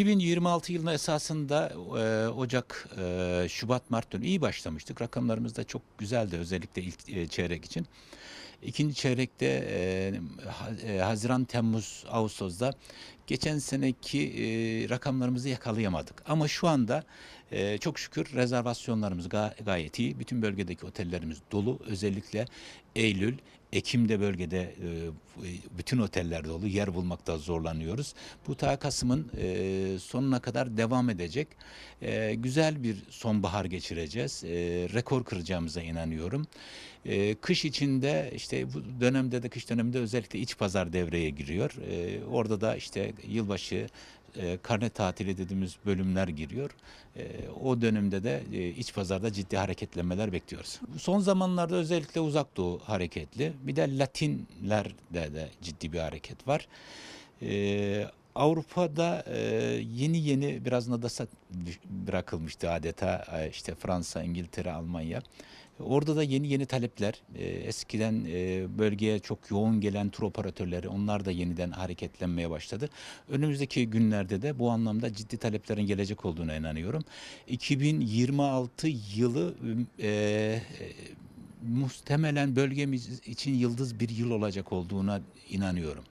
2026 yılına esasında e, Ocak, e, Şubat, Mart dönemi iyi başlamıştık. Rakamlarımız da çok güzeldi özellikle ilk e, çeyrek için. İkinci çeyrekte e, ha- Haziran, Temmuz, Ağustos'da geçen seneki e, rakamlarımızı yakalayamadık. Ama şu anda e, çok şükür rezervasyonlarımız ga- gayet iyi. Bütün bölgedeki otellerimiz dolu. Özellikle Eylül, Ekim'de bölgede e, bütün oteller dolu. Yer bulmakta zorlanıyoruz. Bu ta Kasım'ın e, sonuna kadar devam edecek. E, güzel bir sonbahar geçireceğiz. E, rekor kıracağımıza inanıyorum. E, kış içinde işte bu dönemde de kış döneminde özellikle iç pazar devreye giriyor. E, orada da işte yılbaşı e, karne tatili dediğimiz bölümler giriyor. E, o dönemde de e, iç pazarda ciddi hareketlenmeler bekliyoruz. Son zamanlarda özellikle uzak doğu hareketli. Bir de Latinlerde de ciddi bir hareket var. E, Avrupa'da e, yeni yeni biraz nadasa bırakılmıştı adeta e, işte Fransa, İngiltere, Almanya. Orada da yeni yeni talepler, e, eskiden bölgeye çok yoğun gelen tur operatörleri onlar da yeniden hareketlenmeye başladı. Önümüzdeki günlerde de bu anlamda ciddi taleplerin gelecek olduğuna inanıyorum. 2026 yılı e, muhtemelen bölgemiz için yıldız bir yıl olacak olduğuna inanıyorum.